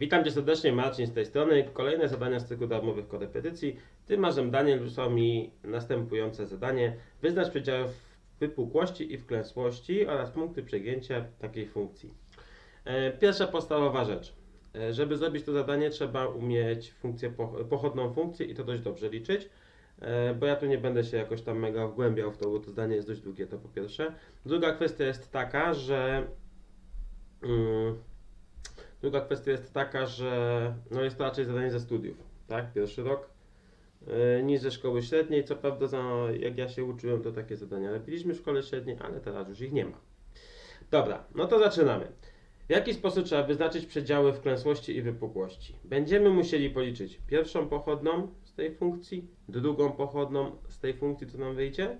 Witam Cię serdecznie, Marcin z tej strony. Kolejne zadania z cyklu darmowych korepetycji. Tym razem Daniel wysłał mi następujące zadanie. Wyznacz przedziały wypukłości i wklęsłości oraz punkty przegięcia takiej funkcji. E, Pierwsza podstawowa rzecz. E, Żeby zrobić to zadanie trzeba umieć funkcję, poch- pochodną funkcję i to dość dobrze liczyć. E, Bo ja tu nie będę się jakoś tam mega wgłębiał w to, bo to zdanie jest dość długie, to po pierwsze. Druga kwestia jest taka, że mm, Druga kwestia jest taka, że no jest to raczej zadanie ze studiów, tak? Pierwszy rok, yy, niż ze szkoły średniej. Co prawda, za, jak ja się uczyłem, to takie zadania robiliśmy w szkole średniej, ale teraz już ich nie ma. Dobra, no to zaczynamy. W jaki sposób trzeba wyznaczyć przedziały wklęsłości i wypukłości? Będziemy musieli policzyć pierwszą pochodną z tej funkcji, drugą pochodną z tej funkcji, co nam wyjdzie.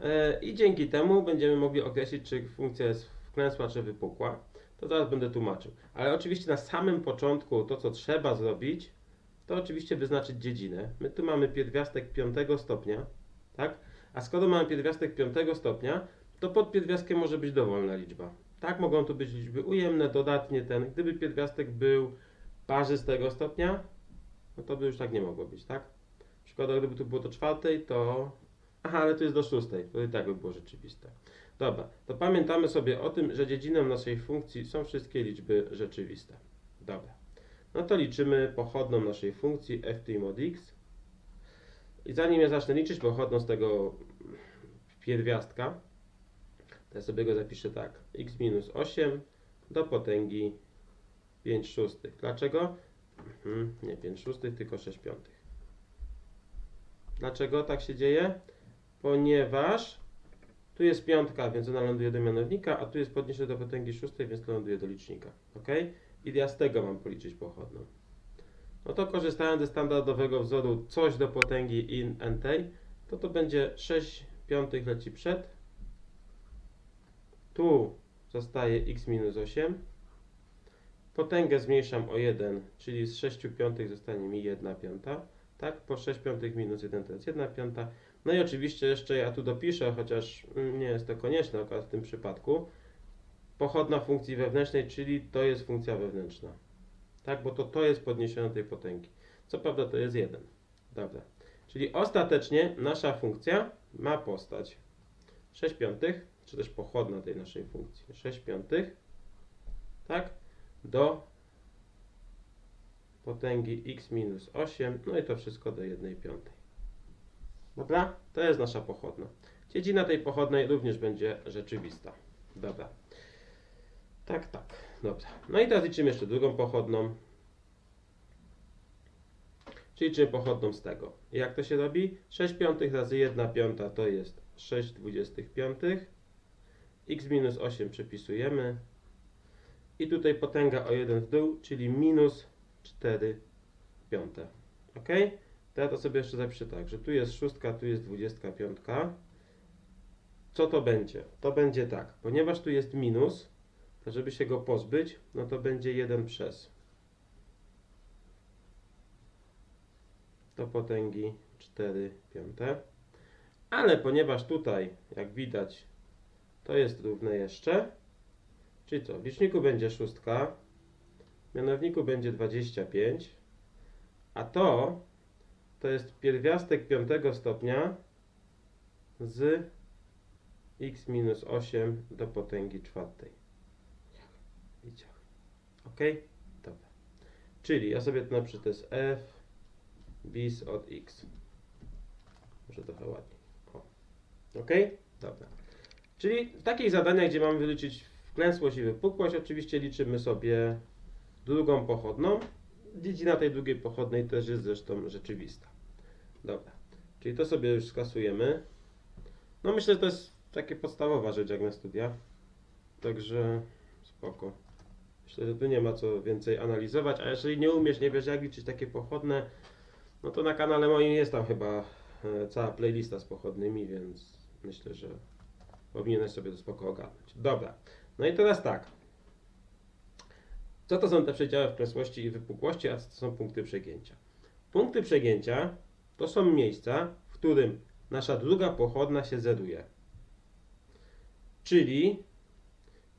Yy, I dzięki temu będziemy mogli określić, czy funkcja jest wklęsła, czy wypukła. To zaraz będę tłumaczył. Ale oczywiście na samym początku to, co trzeba zrobić, to oczywiście wyznaczyć dziedzinę. My tu mamy pierwiastek piątego stopnia, tak? A skoro mamy pierwiastek piątego stopnia, to pod pierwiastkiem może być dowolna liczba. Tak, mogą tu być liczby ujemne, dodatnie ten. Gdyby pierwiastek był parzystego stopnia, no to by już tak nie mogło być, tak? Przykładowo, gdyby tu było do czwartej, to... Aha, ale to jest do szóstej, to i tak by było rzeczywiste. Dobra, to pamiętamy sobie o tym, że dziedziną naszej funkcji są wszystkie liczby rzeczywiste. Dobra, no to liczymy pochodną naszej funkcji ft mod x. I zanim ja zacznę liczyć pochodną z tego pierwiastka, to ja sobie go zapiszę tak. x minus 8 do potęgi 5 szóstych. Dlaczego? Mhm, nie 5 szóstych, tylko 6 piątych. Dlaczego tak się dzieje? Ponieważ tu jest piątka, więc ona ląduje do mianownika, a tu jest podniesione do potęgi szóstej, więc to ląduje do licznika. Ok? I ja z tego mam policzyć pochodną. No to korzystając ze standardowego wzoru coś do potęgi in ntej, to to będzie 6 piątych leci przed. Tu zostaje x minus 8. Potęgę zmniejszam o 1, czyli z 6 piątych zostanie mi 1 piąta. Tak, po 6 piątych minus 1 to jest 1 piąta. No i oczywiście jeszcze ja tu dopiszę, chociaż mm, nie jest to konieczne akurat w tym przypadku, pochodna funkcji wewnętrznej, czyli to jest funkcja wewnętrzna. Tak, bo to to jest podniesione tej potęgi. Co prawda to jest 1. Dobra. Czyli ostatecznie nasza funkcja ma postać 6 piątych, czy też pochodna tej naszej funkcji. 6 piątych, tak, do potęgi x minus 8, no i to wszystko do 1 piątej. Dobra? To jest nasza pochodna. Dziedzina tej pochodnej również będzie rzeczywista. Dobra. Tak, tak. Dobra. No i teraz liczymy jeszcze drugą pochodną. Czyli liczymy pochodną z tego. Jak to się robi? 6 piątych razy 1 piąta to jest 6 dwudziestych piątych. x minus 8 przepisujemy. I tutaj potęga o 1 w dół, czyli minus 4 piąte. Ok? To ja to sobie jeszcze zapiszę tak, że tu jest szóstka, tu jest dwudziestka piątka. Co to będzie? To będzie tak, ponieważ tu jest minus, to żeby się go pozbyć, no to będzie 1 przez do potęgi 4 piąte. Ale ponieważ tutaj, jak widać, to jest równe jeszcze, czyli co? W liczniku będzie szóstka, w mianowniku będzie 25, a to to jest pierwiastek piątego stopnia z x minus 8 do potęgi czwartej. Ok? Dobra. Czyli ja sobie tu napiszę, to jest f bis od x. Może trochę ładniej. O. Ok? Dobra. Czyli w takich zadaniach, gdzie mamy wyliczyć wklęsłość i wypukłość, oczywiście liczymy sobie drugą pochodną. Dziedzina tej drugiej pochodnej też jest zresztą rzeczywista. Dobra, czyli to sobie już skasujemy. No myślę, że to jest takie podstawowa rzecz jak na studia. Także spoko. Myślę, że tu nie ma co więcej analizować, a jeżeli nie umiesz, nie wiesz jak liczyć takie pochodne, no to na kanale moim jest tam chyba e, cała playlista z pochodnymi, więc myślę, że powinieneś sobie to spoko ogarnąć. Dobra, no i teraz tak. Co to są te przedziały wklęsłości i wypukłości, a co to są punkty przegięcia? Punkty przegięcia to są miejsca, w którym nasza druga pochodna się zeruje. Czyli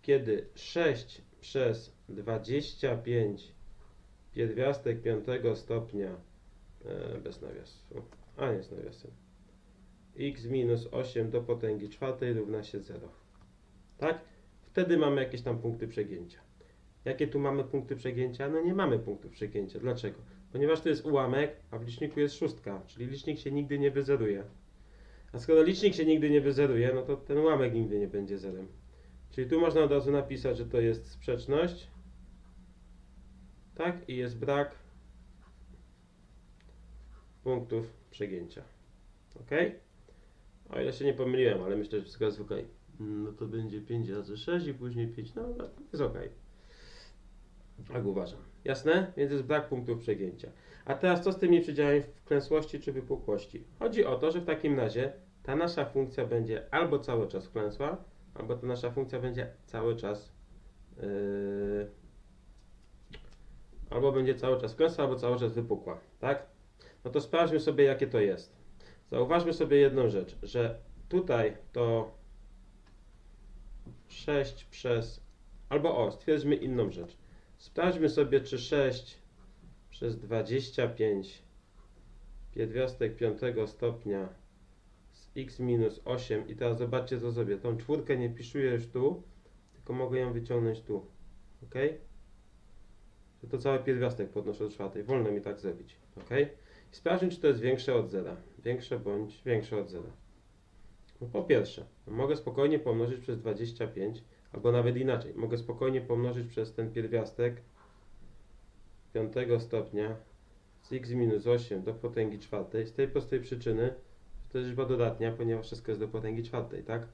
kiedy 6 przez 25 pierwiastek piątego stopnia e, bez nawiasu, a nie z nawiasem, x minus 8 do potęgi czwartej równa się 0. Tak? Wtedy mamy jakieś tam punkty przegięcia. Jakie tu mamy punkty przegięcia? No nie mamy punktów przegięcia. Dlaczego? Ponieważ to jest ułamek, a w liczniku jest szóstka, czyli licznik się nigdy nie wyzeruje. A skoro licznik się nigdy nie wyzeruje, no to ten ułamek nigdy nie będzie zerem. Czyli tu można od razu napisać, że to jest sprzeczność. Tak? I jest brak punktów przegięcia. Ok? O ile się nie pomyliłem, ale myślę, że wszystko jest ok. No to będzie 5 razy 6 i później 5. No, no jest ok. Tak uważam. Jasne? Więc jest brak punktów przegięcia. A teraz co z tymi przedziałami wklęsłości czy wypukłości? Chodzi o to, że w takim razie ta nasza funkcja będzie albo cały czas wklęsła, albo ta nasza funkcja będzie cały czas yy, albo będzie cały czas wklęsła, albo cały czas wypukła, tak? No to sprawdźmy sobie, jakie to jest. Zauważmy sobie jedną rzecz, że tutaj to 6 przez, albo o, stwierdzmy inną rzecz. Sprawdźmy sobie, czy 6 przez 25 pierwiastek 5 stopnia z x minus 8 i teraz zobaczcie co zrobię. Tą czwórkę nie piszuję już tu, tylko mogę ją wyciągnąć tu. Ok? Że to cały pierwiastek podnoszę do czwartej. Wolno mi tak zrobić. Ok? I sprawdźmy, czy to jest większe od zera. Większe bądź większe od zera. No po pierwsze, mogę spokojnie pomnożyć przez 25, albo nawet inaczej. Mogę spokojnie pomnożyć przez ten pierwiastek 5 stopnia z x minus 8 do potęgi czwartej z tej prostej przyczyny, że to jest liczba dodatnia, ponieważ wszystko jest do potęgi czwartej, tak?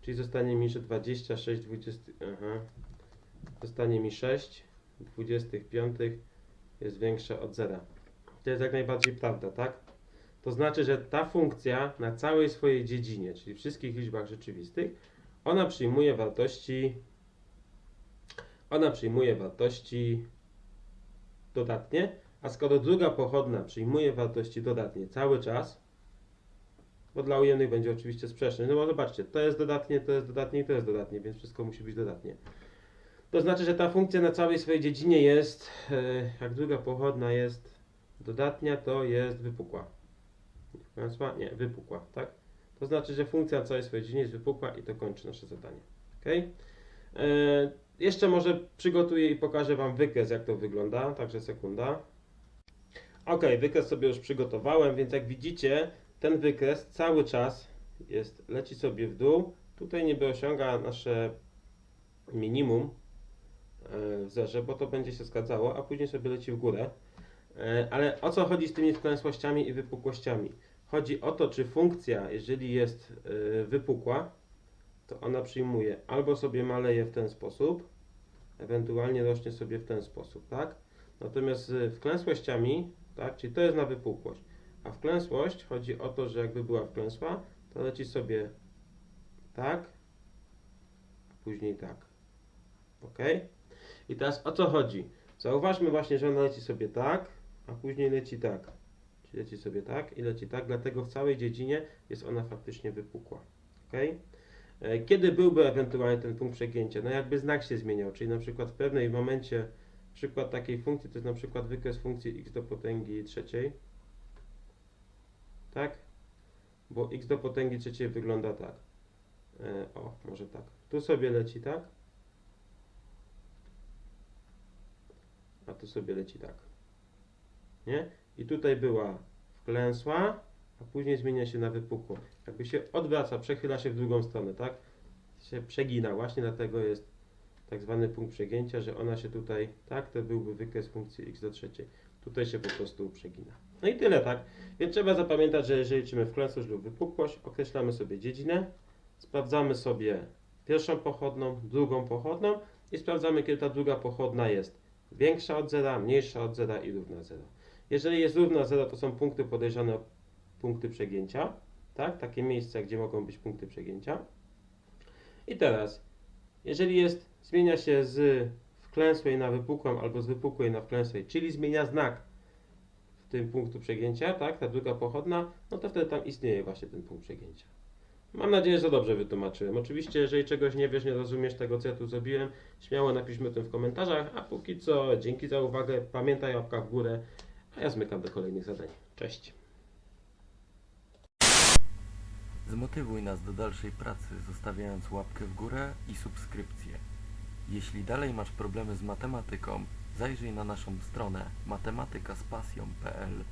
Czyli zostanie mi, że 26 20, aha, zostanie mi 6 25 jest większe od zera. To jest jak najbardziej prawda, tak? To znaczy, że ta funkcja na całej swojej dziedzinie, czyli wszystkich liczbach rzeczywistych, ona przyjmuje wartości ona przyjmuje wartości dodatnie, a skoro druga pochodna przyjmuje wartości dodatnie cały czas, bo dla ujemnych będzie oczywiście sprzeczny, no bo zobaczcie, to jest dodatnie, to jest dodatnie i to jest dodatnie, więc wszystko musi być dodatnie. To znaczy, że ta funkcja na całej swojej dziedzinie jest, e, jak druga pochodna jest dodatnia, to jest wypukła. Nie, wypukła, tak? To znaczy, że funkcja na całej swojej dziedzinie jest wypukła i to kończy nasze zadanie. Ok? E, jeszcze może przygotuję i pokażę Wam wykres, jak to wygląda, także sekunda. Ok, wykres sobie już przygotowałem, więc jak widzicie, ten wykres cały czas jest, leci sobie w dół. Tutaj niby osiąga nasze minimum e, w zerze, bo to będzie się zgadzało, a później sobie leci w górę. E, Ale o co chodzi z tymi wklęsłościami i wypukłościami? Chodzi o to, czy funkcja, jeżeli jest e, wypukła, to ona przyjmuje albo sobie maleje w ten sposób, ewentualnie rośnie sobie w ten sposób, tak? Natomiast z wklęsłościami, tak, czyli to jest na wypukłość, a wklęsłość chodzi o to, że jakby była wklęsła, to leci sobie tak, później tak. Ok? I teraz o co chodzi? Zauważmy właśnie, że ona leci sobie tak, a później leci tak. Leci sobie tak i leci tak, dlatego w całej dziedzinie jest ona faktycznie wypukła. Ok? E, Kiedy byłby ewentualnie ten punkt przegięcia? No jakby znak się zmieniał, czyli na przykład w pewnym momencie, przykład takiej funkcji to jest na przykład wykres funkcji x do potęgi trzeciej. Tak? Bo x do potęgi trzeciej wygląda tak. E, o, może tak. Tu sobie leci tak. A tu sobie leci tak. Nie? I tutaj była wklęsła, a później zmienia się na wypukłą. Jakby się odwraca, przechyla się w drugą stronę, tak? Się przegina, właśnie dlatego jest tak zwany punkt przegięcia, że ona się tutaj, tak, to byłby wykres funkcji x do trzeciej. Tutaj się po prostu przegina. No i tyle, tak? Więc trzeba zapamiętać, że jeżeli liczymy wklęsłość lub wypukłość, określamy sobie dziedzinę, sprawdzamy sobie pierwszą pochodną, drugą pochodną i sprawdzamy, kiedy ta druga pochodna jest większa od zera, mniejsza od zera i równa zera. Jeżeli jest równa zera, to są punkty podejrzane punkty przegięcia, tak? Takie miejsca, gdzie mogą być punkty przegięcia. I teraz, jeżeli jest, zmienia się z wklęsłej na wypukłą albo z wypukłej na wklęsłej, czyli zmienia znak w tym punktu przegięcia, tak? Ta druga pochodna, no to wtedy tam istnieje właśnie ten punkt przegięcia. Mam nadzieję, że dobrze wytłumaczyłem. Oczywiście, jeżeli czegoś nie wiesz, nie rozumiesz tego, co ja tu zrobiłem, śmiało napisz mi o tym w komentarzach, a póki co, dzięki za uwagę, pamiętaj łapka w górę, a ja zmykam do kolejnych zadań. Cześć! Zmotywuj nas do dalszej pracy, zostawiając łapkę w górę i subskrypcję. Jeśli dalej masz problemy z matematyką, zajrzyj na naszą stronę matematykaspasją.pl